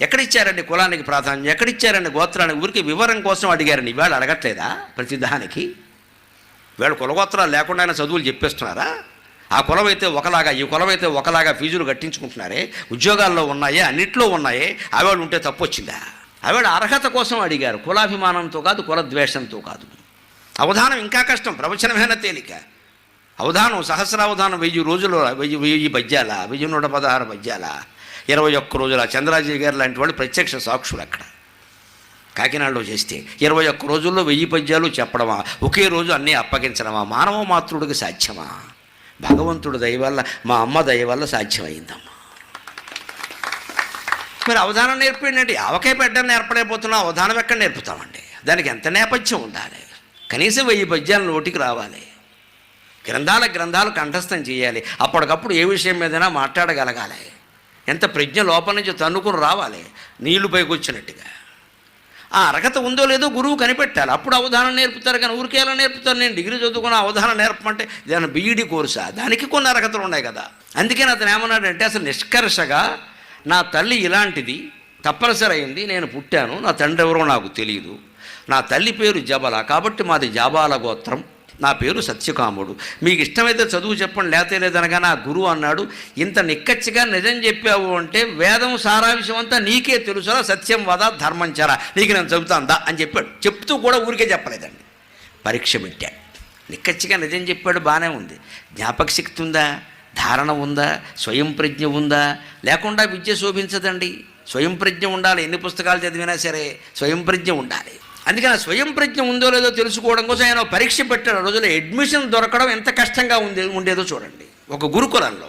ఎక్కడిచ్చారండి కులానికి ప్రాధాన్యం? ఎక్కడిచ్చారండి గోత్రానికి? ఊరికి వివరం కోసం అడిగారండి. ఇవాళ అడగట్లేదా ప్రతిదానికి వీళ్ళు కులగోత్రాలు లేకుండా ఆయన చదువులు చెప్పేస్తున్నారా? ఆ కులం అయితే ఒకలాగా ఈ కులం అయితే ఒకలాగా ఫీజులు కట్టించుకుంటున్నారే? ఉద్యోగాల్లో ఉన్నాయే అన్నిట్లో ఉన్నాయే? ఆవిడ ఉంటే తప్పు వచ్చిందా ఆవిడ అర్హత కోసం అడిగారు. కులాభిమానంతో కాదు కుల ద్వేషంతో కాదు. అవధానం ఇంకా కష్టం. ప్రవచనమైన తేలిక? అవధానం సహస్రావధానం వెయ్యి రోజులు వెయ్యి వెయ్యి పద్యాల వెయ్యి నూట పదహారు పద్యాల ఇరవై ఒక్క రోజుల చంద్రాజీ గారు లాంటి వాళ్ళు ప్రత్యక్ష సాక్షులు అక్కడ. కాకినాడలో చేస్తే ఇరవై ఒక్క రోజుల్లో వెయ్యి పద్యాలు చెప్పడమా? ఒకే రోజు అన్నీ అప్పగించడమా? మానవ మాతృడికి సాధ్యమా? భగవంతుడు దయ వల్ల మా అమ్మ దయ వల్ల సాధ్యమైందమ్మా. మరి అవధానం నేర్పిండి ఆవకాయ పెట్టడం నేర్పలేకపోతున్నా. అవధానం ఎక్కడ నేర్పుతామండి? దానికి ఎంత నేపథ్యం ఉండాలి? కనీసం వెయ్యి పద్యాలు నోటికి రావాలి. గ్రంథాల గ్రంథాలు కంఠస్థం చేయాలి. అప్పటికప్పుడు ఏ విషయం మీదైనా మాట్లాడగలగాలి. ఎంత ప్రజ్ఞ లోపల నుంచి తన్నుకుని రావాలి? నీళ్ళు పైకి వచ్చినట్టుగా. ఆ అర్హత ఉందో లేదో గురువు కనిపెట్టాలి. అప్పుడు అవధానం నేర్పుతారు కానీ ఊరికే ఎలా నేర్పుతారు? నేను డిగ్రీ చదువుకున్న అవధానం నేర్పమంటే దాని బీఈడి కోర్సా? దానికి కొన్ని అర్హతలు ఉన్నాయి కదా. అందుకని అతను ఏమన్నాడంటే అసలు నిష్కర్షగా నా తల్లి ఇలాంటిది తప్పనిసరి అయింది నేను పుట్టాను. నా తండ్రి ఎవరో నాకు తెలియదు నా తల్లి పేరు జబల. కాబట్టి మాది జాబాల గోత్రం. నా పేరు సత్యకాముడు. మీకు ఇష్టమైతే చదువు చెప్పండి లేతే లేదనగా నా గురువు అన్నాడు ఇంత నిక్కచ్చిగా నిజం చెప్పావు అంటే వేదం సారాంశం అంతా నీకే తెలుసురా సత్యం వద ధర్మం చరా. నీకు నేను చెబుతాను దా అని చెప్పాడు. చెప్తూ కూడా ఊరికే చెప్పలేదండి. పరీక్ష పెట్టాడు నిక్కచ్చిగా నిజం చెప్పాడు బాగానే ఉంది. జ్ఞాపక శక్తి ఉందా? ధారణ ఉందా? స్వయం ప్రజ్ఞ ఉందా? లేకుండా విద్య శోభించదండి. స్వయం ప్రజ్ఞ ఉండాలి. ఎన్ని పుస్తకాలు చదివినా సరే స్వయం ప్రజ్ఞ ఉండాలి. అందుకని ఆ స్వయం ప్రజ్ఞ ఉందో లేదో తెలుసుకోవడం కోసం ఆయన పరీక్ష పెట్టాడు. రోజుల్లో అడ్మిషన్ దొరకడం ఎంత కష్టంగా ఉంది ఉండేదో చూడండి. ఒక గురుకులంలో.